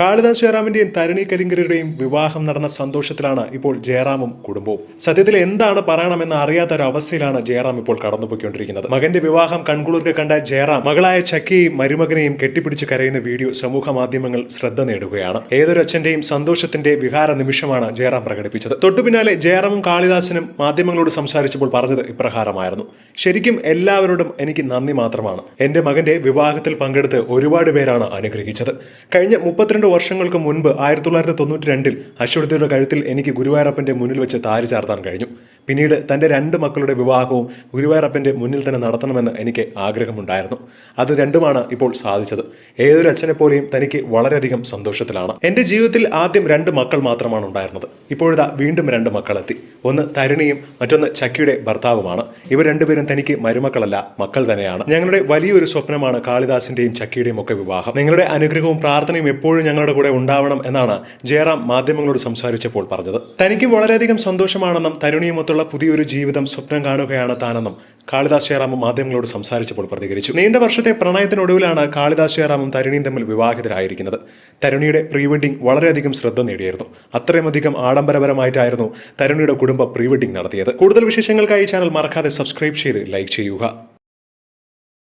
കാളിദാസ് ജയറാമിന്റെയും തരണി കരിങ്കരുടെയും വിവാഹം നടന്ന സന്തോഷത്തിലാണ് ഇപ്പോൾ ജയറാമും കുടുംബവും. സത്യത്തിൽ എന്താണ് പറയണമെന്ന് അറിയാത്ത ഒരു അവസ്ഥയിലാണ് ജയറാം ഇപ്പോൾ കടന്നുപോയിക്കൊണ്ടിരിക്കുന്നത്. മകന്റെ വിവാഹം കൺകുളിർക്ക് കണ്ട ജയറാം മകളായ ചക്കിയെയും മരുമകനെയും കെട്ടിപ്പിടിച്ച് കരയുന്ന വീഡിയോ സമൂഹ മാധ്യമങ്ങൾ ശ്രദ്ധ നേടുകയാണ്. ഏതൊരു അച്ഛന്റെയും സന്തോഷത്തിന്റെ വിഹാര നിമിഷമാണ് ജയറാം പ്രകടിപ്പിച്ചത്. തൊട്ടു പിന്നാലെ ജയറാമും കാളിദാസനും മാധ്യമങ്ങളോട് സംസാരിച്ചപ്പോൾ പറഞ്ഞത് ഇപ്രകാരമായിരുന്നു. ശരിക്കും എല്ലാവരോടും എനിക്ക് നന്ദി മാത്രമാണ്. എന്റെ മകന്റെ വിവാഹത്തിൽ പങ്കെടുത്ത് ഒരുപാട് പേരാണ് അനുഗ്രഹിച്ചത്. കഴിഞ്ഞ മുപ്പത്തിരണ്ട് വർഷങ്ങൾക്ക് മുൻപ് ആയിരത്തി തൊള്ളായിരത്തി തൊണ്ണൂറ്റി രണ്ടിൽ അശ്വതിയുടെ കഴുത്തിൽ എനിക്ക് ഗുരുവായൂരപ്പന്റെ മുന്നിൽ വെച്ച് താരി ചാർത്താൻ കഴിഞ്ഞു. പിന്നീട് തന്റെ രണ്ട് മക്കളുടെ വിവാഹവും ഗുരുവായൂരപ്പന്റെ മുന്നിൽ തന്നെ നടത്തണമെന്ന് എനിക്ക് ആഗ്രഹമുണ്ടായിരുന്നു. അത് രണ്ടുമാണ് ഇപ്പോൾ സാധിച്ചത്. ഏതൊരു അച്ഛനെ പോലെയും തനിക്ക് വളരെയധികം സന്തോഷത്തിലാണ്. എന്റെ ജീവിതത്തിൽ ആദ്യം രണ്ട് മക്കൾ മാത്രമാണ് ഉണ്ടായിരുന്നത്. ഇപ്പോഴിതാ വീണ്ടും രണ്ട് മക്കളെത്തി. ഒന്ന് തരുണിയും മറ്റൊന്ന് ചക്കിയുടെ ഭർത്താവുമാണ്. ഇവർ രണ്ടുപേരും തനിക്ക് മരുമക്കളല്ല മക്കൾ തന്നെയാണ്. ഞങ്ങളുടെ വലിയൊരു സ്വപ്നമാണ് കാളിദാസിന്റെയും ചക്കിയുടെയും ഒക്കെ വിവാഹം. നിങ്ങളുടെ അനുഗ്രഹവും പ്രാർത്ഥനയും എപ്പോഴും ഞങ്ങളുടെ കൂടെ ഉണ്ടാവണം എന്നാണ് ജയറാം മാധ്യമങ്ങളോട് സംസാരിച്ചപ്പോൾ പറഞ്ഞത്. തനിക്ക് വളരെയധികം സന്തോഷമാണെന്നും തരുണിയുമൊത്തുള്ള പുതിയൊരു ജീവിതം സ്വപ്നം കാണുകയാണ് താനെന്നും കാളിദാസ് ജയറാമും മാധ്യമങ്ങളോട് സംസാരിച്ചപ്പോൾ പ്രതികരിച്ചു. നീണ്ട വർഷത്തെ പ്രണയത്തിനൊടുവിലാണ് കാളിദാസ് ജയറാമും തരുണിയും തമ്മിൽ വിവാഹിതരായിരിക്കുന്നത്. തരുണിയുടെ പ്രീ വെഡിംഗ് വളരെയധികം ശ്രദ്ധ നേടിയിരുന്നു അത്രയുമധികം ആഡംബരപരമായിട്ടായിരുന്നു തരുണിയുടെ കുടുംബ പ്രീ നടത്തിയത്. കൂടുതൽ വിശേഷങ്ങൾക്കായി ചാനൽ മറക്കാതെ സബ്സ്ക്രൈബ് ചെയ്ത് ലൈക്ക് ചെയ്യുക.